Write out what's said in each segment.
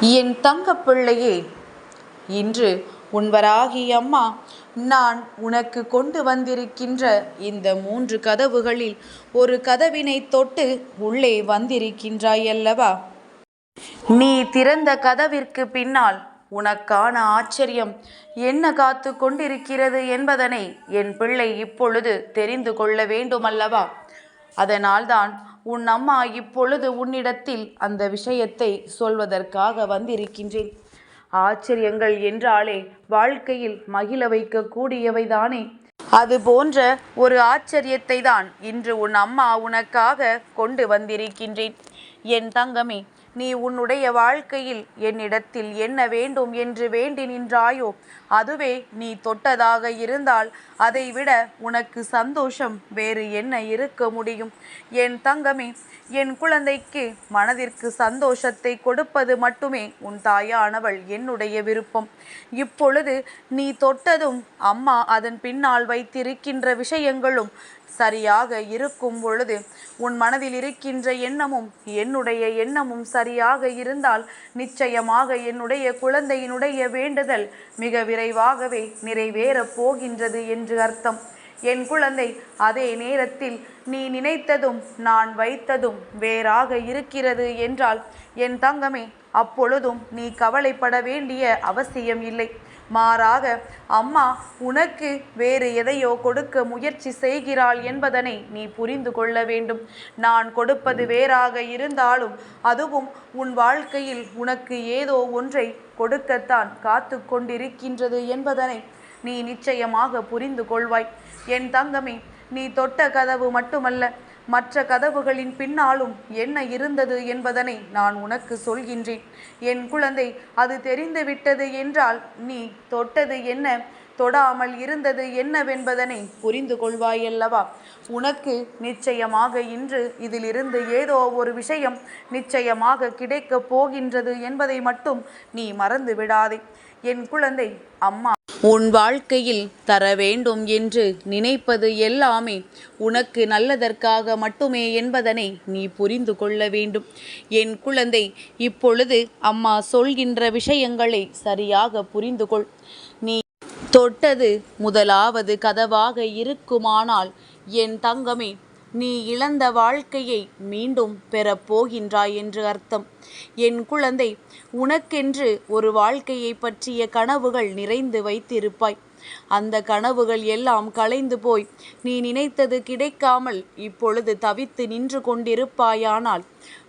என் தங்க பிள்ளையே இன்று உன்வராகி அம்மா நான் உனக்கு கொண்டு வந்திருக்கின்ற இந்த மூன்று கதவுகளில் ஒரு கதவினை தொட்டு உள்ளே வந்திருக்கின்றாய் அல்லவா நீ திறந்த கதவிற்கு பின்னால் உனக்கான ஆச்சரியம் என்ன காத்து கொண்டிருக்கிறது என்பதனை என் பிள்ளை இப்பொழுது தெரிந்து கொள்ள வேண்டுமல்லவா? அதனால்தான் உன் அம்மா இப்பொழுது உன்னிடத்தில் அந்த விஷயத்தை சொல்வதற்காக வந்திருக்கின்றேன். ஆச்சரியங்கள் என்றாலே வாழ்க்கையில் மகிழ வைக்கக்கூடியவைதானே. அது போன்ற ஒரு ஆச்சரியத்தை தான் இன்று உன் அம்மா உனக்காக கொண்டு வந்திருக்கின்றேன். என் தங்கமே நீ உன்னுடைய வாழ்க்கையில் என்னிடத்தில் என்ன வேண்டும் என்று வேண்டி நின்றாயோ அதுவே நீ தொட்டதாக இருந்தால் அதைவிட உனக்கு சந்தோஷம் வேறு என்ன இருக்க முடியும்? என் தங்கமே என் குழந்தைக்கு மனதிற்கு சந்தோஷத்தை கொடுப்பது மட்டுமே உன் தாயானவள் என்னுடைய விருப்பம். இப்பொழுது நீ தொட்டதும் அம்மா அதன் பின்னால் வைத்திருக்கின்ற விஷயங்களும் சரியாக இருக்கும் பொழுது உன் மனதில் இருக்கின்ற எண்ணமும் என்னுடைய எண்ணமும் சரியாக இருந்தால் நிச்சயமாக என்னுடைய குழந்தையினுடைய வேண்டுதல் மிக விரைவாகவே நிறைவேறப் போகின்றது என்று அர்த்தம். என் குழந்தை அதே நேரத்தில் நீ நினைத்ததும் நான் வைத்ததும் வேறாக இருக்கிறது என்றால் என் தங்கமே அப்பொழுதும் நீ கவலைப்பட வேண்டிய அவசியம் இல்லை. மாறாக அம்மா உனக்கு வேறு எதையோ கொடுக்க முயற்சி செய்கிறாள் என்பதனை நீ புரிந்து கொள்ள வேண்டும். நான் கொடுப்பது வேறாக இருந்தாலும் அதுவும் உன் வாழ்க்கையில் உனக்கு ஏதோ ஒன்றை கொடுக்கத்தான் காத்து கொண்டிருக்கின்றது என்பதனை நீ நிச்சயமாக புரிந்து கொள்வாய். என் தங்கமே நீ தொட்ட கதவு மட்டுமல்ல மற்ற கதவுகளின் பின்னாலும் என்ன இருந்தது என்பதனை நான் உனக்கு சொல்கின்றேன். என் குழந்தை அது தெரிந்துவிட்டது என்றால் நீ தொட்டது என்ன? தொடாமல் இருந்தது என்னவென்பதனை புரிந்து கொள்வாயல்லவா? உனக்கு நிச்சயமாக இன்று இதிலிருந்து ஏதோ ஒரு விஷயம் நிச்சயமாக கிடைக்கப் போகின்றது என்பதை மட்டும் நீ மறந்து விடாதே என் குழந்தை அம்மா உன் வாழ்க்கையில் தர வேண்டும் என்று நினைப்பது எல்லாமே உனக்கு நல்லதற்காக மட்டுமே என்பதனை நீ புரிந்து கொள்ள வேண்டும். என் குழந்தை இப்பொழுது அம்மா சொல்கின்ற விஷயங்களை சரியாக புரிந்து கொள். நீ தொட்டது முதலாவது கதவாக இருக்குமானால் என் தங்கமே நீ இழந்த வாழ்க்கையை மீண்டும் பெறப் போகின்றாய் என்று அர்த்தம். என் குழந்தை உனக்கென்று ஒரு வாழ்க்கையை பற்றிய கனவுகள் நிறைந்து வைத்திருப்பாய். அந்த கனவுகள் எல்லாம் கலைந்து போய் நீ நினைத்தது கிடைக்காமல் இப்பொழுது தவித்து நின்று கொண்டிருப்பாயானால்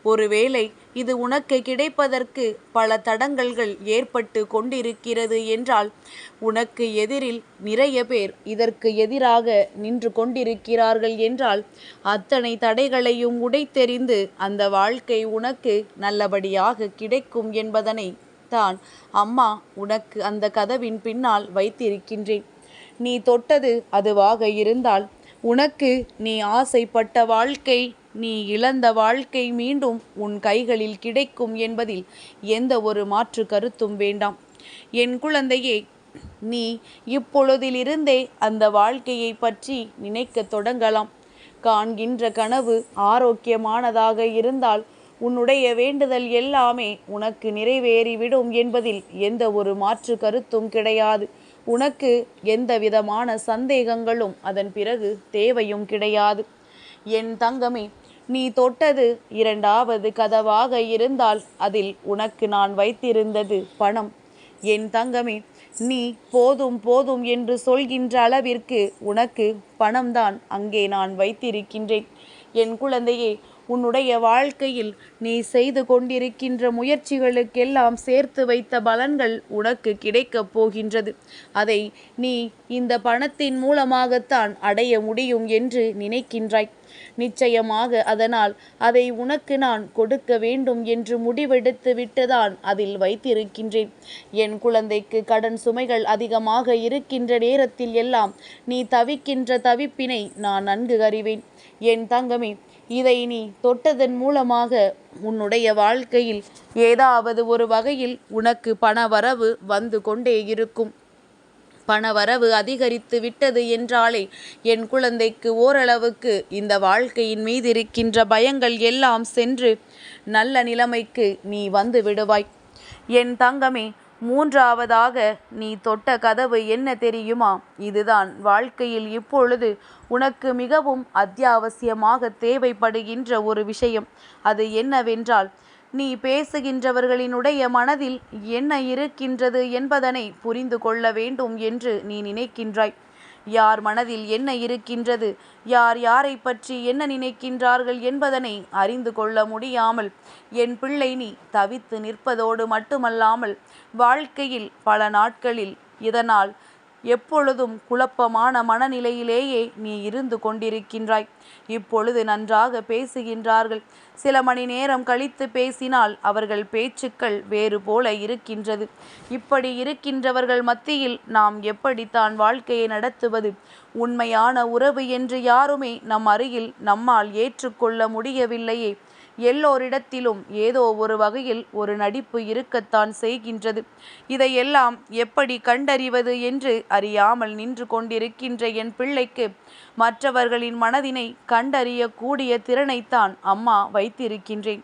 ஒருவேளை இது உனக்கு கிடைப்பதற்கு பல தடங்கல்கள் ஏற்பட்டு கொண்டிருக்கிறது என்றால் உனக்கு எதிரில் நிறைய பேர் இதற்கு எதிராக நின்று கொண்டிருக்கிறார்கள் என்றால் அத்தனை தடைகளையும் உடைத்தெறிந்து அந்த வாழ்க்கை உனக்கு நல்லபடியாக கிடைக்கும் என்பதனை தான் அம்மா உனக்கு அந்த கதவின் பின்னால் வைத்திருக்கின்றேன். நீ தொட்டது அதுவாக இருந்தால் உனக்கு நீ ஆசைப்பட்ட வாழ்க்கை நீ இழந்த வாழ்க்கை மீண்டும் உன் கைகளில் கிடைக்கும் என்பதில் எந்த ஒரு மாற்று கருத்தும் வேண்டாம். என் குழந்தையே நீ இப்பொழுதிலிருந்தே அந்த வாழ்க்கையை பற்றி நினைக்க தொடங்கலாம். காண்கின்ற கனவு ஆரோக்கியமானதாக இருந்தால் உன்னுடைய வேண்டுதல் எல்லாமே உனக்கு நிறைவேறிவிடும் என்பதில் எந்த ஒரு மாற்று கருத்தும் கிடையாது. உனக்கு எந்த விதமான சந்தேகங்களும் அதன் பிறகு தேவையும் கிடையாது. என் தங்கமே நீ தொட்டது இரண்டாவது கதவாக இருந்தால் அதில் உனக்கு நான் வைத்திருந்தது பணம். என் தங்கமே நீ போதும் போதும் என்று சொல்கின்ற அளவிற்கு உனக்கு பணம்தான் அங்கே நான் வைத்திருக்கின்றேன். என் குழந்தையே உன்னுடைய வாழ்க்கையில் நீ செய்து கொண்டிருக்கின்ற முயற்சிகளுக்கெல்லாம் சேர்த்து வைத்த பலன்கள் உனக்கு கிடைக்கப் போகின்றது. அதை நீ இந்த பணத்தின் மூலமாகத்தான் அடைய முடியும் என்று நினைக்கின்றாய். நிச்சயமாக அதனால் அதை உனக்கு நான் கொடுக்க வேண்டும் என்று முடிவெடுத்து விட்டுதான் அதில் வைத்திருக்கின்றேன். என் குழந்தைக்கு கடன் சுமைகள் அதிகமாக இருக்கின்ற நேரத்தில் எல்லாம் நீ தவிக்கின்ற தவிப்பினை நான் நன்கு அறிவேன். என் தங்கமே இதை நீ தொட்டதன் மூலமாக உன்னுடைய வாழ்க்கையில் ஏதாவது ஒரு வகையில் உனக்கு பணவரவு வந்து கொண்டே இருக்கும். பணவரவு அதிகரித்து விட்டது என்றாலே என் குழந்தைக்கு ஓரளவுக்கு இந்த வாழ்க்கையின் மீது இருக்கின்ற பயங்கள் எல்லாம் சென்று நல்ல நிலைமைக்கு நீ வந்து விடுவாய். என் தங்கமே மூன்றாவதாக நீ தொட்ட கதவு என்ன தெரியுமா? இதுதான் வாழ்க்கையில் இப்பொழுது உனக்கு மிகவும் அத்தியாவசியமாக தேவைப்படுகின்ற ஒரு விஷயம். அது என்னவென்றால் நீ பேசுகின்றவர்களினுடைய மனதில் என்ன இருக்கின்றது என்பதனை புரிந்து கொள்ள வேண்டும் என்று நீ நினைக்கின்றாய். யார் மனதில் என்ன இருக்கின்றது? யார் யாரை பற்றி என்ன நினைக்கின்றார்கள் என்பதனை அறிந்து கொள்ள முடியாமல் என் பிள்ளை நீ தவித்து நிற்பதோடு மட்டுமல்லாமல் வாழ்க்கையில் பல நாட்களில் இதனால் எப்பொழுதும் குழப்பமான மனநிலையிலேயே நீ இருந்து கொண்டிருக்கின்றாய். இப்பொழுது நன்றாக பேசுகின்றார்கள். சில மணி நேரம் கழித்து பேசினால் அவர்கள் பேச்சுக்கள் வேறு போல இருக்கின்றது. இப்படி இருக்கின்றவர்கள் மத்தியில் நாம் எப்படித்தான் வாழ்க்கையை நடத்துவது? உண்மையான உறவு என்று யாருமே நம் அருகில் நம்மால் ஏற்றுக்கொள்ள முடியவில்லையே. எல்லோரிடத்திலும் ஏதோ ஒரு வகையில் ஒரு நடிப்பு இருக்கத்தான் செய்கின்றது. இதையெல்லாம் எப்படி கண்டறிவது என்று அறியாமல் நின்று கொண்டிருக்கின்ற என் பிள்ளைக்கு மற்றவர்களின் மனதினை கண்டறியக்கூடிய திறனைத்தான் அம்மா வைத்திருக்கின்றேன்.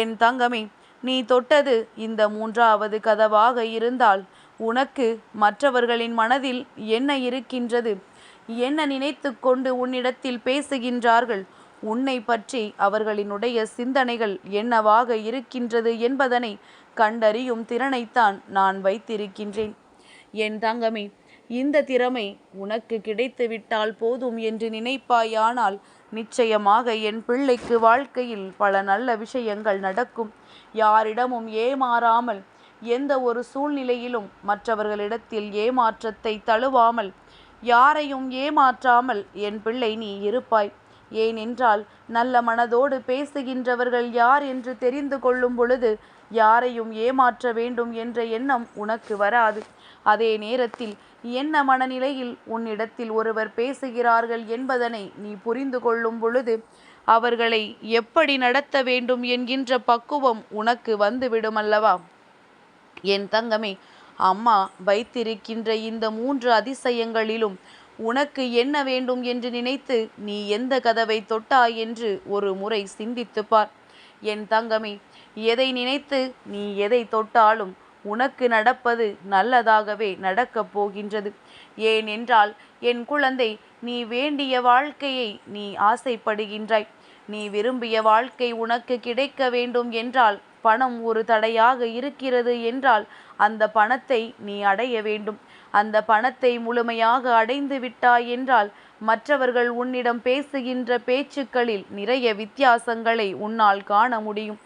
என் தங்கமே நீ தொட்டது இந்த மூன்றாவது கதவாக இருந்தால் உனக்கு மற்றவர்களின் மனதில் என்ன இருக்கின்றது? என்ன நினைத்து கொண்டு உன்னிடத்தில் பேசுகின்றார்கள்? உன்னை பற்றி அவர்களினுடைய சிந்தனைகள் என்னவாக இருக்கின்றது என்பதனை கண்டறியும் திறனைத்தான் நான் வைத்திருக்கின்றேன். என் தங்கமே இந்த திறமை உனக்கு கிடைத்துவிட்டால் போதும் என்று நினைப்பாயானால் நிச்சயமாக என் பிள்ளைக்கு வாழ்க்கையில் பல நல்ல விஷயங்கள் நடக்கும். யாரிடமும் ஏமாறாமல் எந்த ஒரு சூழ்நிலையிலும் மற்றவர்களிடத்தில் ஏமாற்றத்தை தழுவாமல் யாரையும் ஏமாற்றாமல் என் பிள்ளை நீ இருப்பாய். ஏனென்றால் நல்ல மனதோடு பேசுகின்றவர்கள் யார் என்று தெரிந்து கொள்ளும் பொழுது யாரையும் ஏமாற்ற வேண்டும் என்ற எண்ணம் உனக்கு வராது. அதே நேரத்தில் என்ன மனநிலையில் உன்னிடத்தில் ஒருவர் பேசுகிறார்கள் என்பதனை நீ புரிந்து கொள்ளும் பொழுது அவர்களை எப்படி நடத்த வேண்டும் என்கின்ற பக்குவம் உனக்கு வந்துவிடும் அல்லவா என் தங்கமே அம்மா வைத்திருக்கின்ற இந்த மூன்று அதிசயங்களிலும் உனக்கு என்ன வேண்டும் என்று நினைத்து நீ எந்த கதவை தொட்டாய் என்று ஒரு முறை சிந்தித்துப்பார் என் தங்கமே எதை நினைத்து நீ எதை தொட்டாலும் உனக்கு நடப்பது நல்லதாகவே நடக்கப் போகின்றது. ஏனென்றால் என் குழந்தை நீ வேண்டிய வாழ்க்கையை நீ ஆசைப்படுகின்றாய். நீ விரும்பிய வாழ்க்கை உனக்கு கிடைக்க வேண்டும் என்றால் பணம் ஒரு தடையாக இருக்கிறது என்றால் அந்த பணத்தை நீ அடைய வேண்டும். அந்த பணத்தை முழுமையாக அடைந்து விட்டாய் என்றால் மற்றவர்கள் உன்னிடம் பேசுகின்ற பேச்சுக்களில் நிறைய வித்தியாசங்களை உன்னால் காண முடியும்.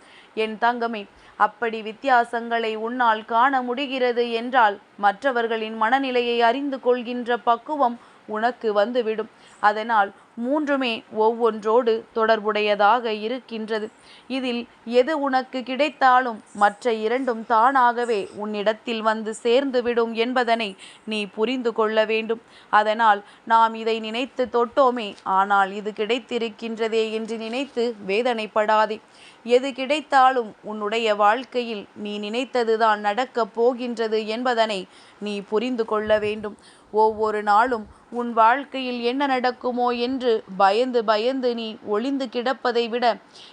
என் தங்கமே அப்படி வித்தியாசங்களை உன்னால் காண முடிகிறது என்றால் மற்றவர்களின் மனநிலையை அறிந்து கொள்கின்ற பக்குவம் உனக்கு வந்துவிடும். அதனால் மூன்றுமே ஒவ்வொன்றோடு தொடர்புடையதாக இருக்கின்றது. இதில் எது உனக்கு கிடைத்தாலும் மற்ற இரண்டும் தானாகவே உன்னிடத்தில் வந்து சேர்ந்துவிடும் என்பதனை நீ புரிந்து கொள்ள வேண்டும். அதனால் நாம் இதை நினைத்து தொட்டோமே ஆனால் இது கிடைத்திருக்கின்றதே என்று நினைத்து வேதனைப்படாதே. எது கிடைத்தாலும் உன்னுடைய வாழ்க்கையில் நீ நினைத்ததுதான் நடக்கப் போகின்றது என்பதனை நீ புரிந்து கொள்ள வேண்டும். ஒவ்வொரு நாளும் உன் வாழ்க்கையில் என்ன நடக்குமோ என்று பயந்து பயந்து நீ ஒளிந்து கிடப்பதை விட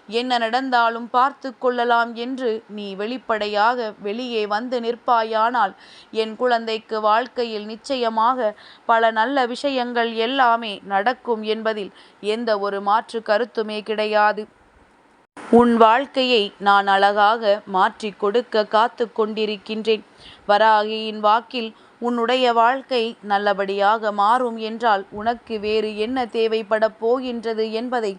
என்ன நடந்தாலும் பார்த்து கொள்ளலாம் என்று நீ வெளிப்படையாக வெளியே வந்து நிற்பாயானால் என் குழந்தைக்கு வாழ்க்கையில் நிச்சயமாக பல நல்ல விஷயங்கள் எல்லாமே நடக்கும் என்பதில் எந்த ஒரு மாற்று கருத்துமே கிடையாது. உன் வாழ்க்கையை நான் அழகாக மாற்றி கொடுக்க காத்து கொண்டிருக்கின்றேன். வராகியின் வாக்கில் உன்னுடைய வாழ்க்கை நல்லபடியாக மாறும் என்றால் உனக்கு வேறு என்ன தேவைப்படப் போகின்றது என்பதை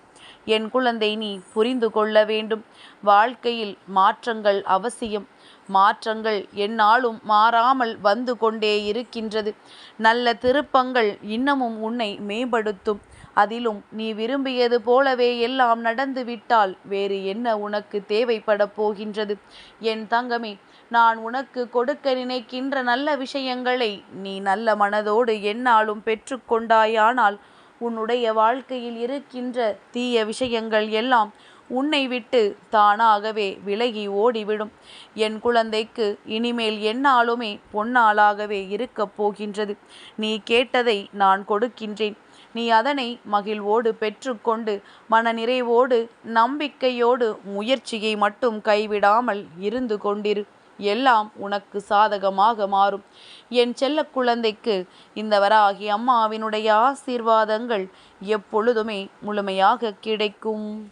என் குழந்தை நீ புரிந்து கொள்ள வேண்டும். வாழ்க்கையில் மாற்றங்கள் அவசியம். மாற்றங்கள் என்னாலும் மாறாமல் வந்து கொண்டே இருக்கின்றது. நல்ல திருப்பங்கள் இன்னமும் உன்னை மேம்படுத்தும். அதிலும் நீ விரும்பியது போலவே எல்லாம் நடந்துவிட்டால் வேறு என்ன உனக்கு தேவைப்படப் போகின்றது? என் தங்கமே நான் உனக்கு கொடுக்க நினைக்கின்ற நல்ல விஷயங்களை நீ நல்ல மனதோடு என்னாலும் பெற்றுக்கொண்டாயானால் உன்னுடைய வாழ்க்கையில் இருக்கின்ற தீய விஷயங்கள் எல்லாம் உன்னை விட்டு தானாகவே விலகி ஓடிவிடும். என் குழந்தைக்கு இனிமேல் என்னாலுமே பொன்னாளாகவே இருக்கப் போகின்றது. நீ கேட்டதை நான் கொடுக்கின்றேன். நீ அதனை மகிழ்வோடு பெற்றுக்கொண்டு மனநிறைவோடு நம்பிக்கையோடு முயற்சியை மட்டும் கைவிடாமல் இருந்து கொண்டிரு. எல்லாம் உனக்கு சாதகமாக மாறும். என் செல்ல குழந்தைக்கு இந்த வராகி அம்மாவினுடைய ஆசீர்வாதங்கள் எப்பொழுதுமே முழுமையாக கிடைக்கும்.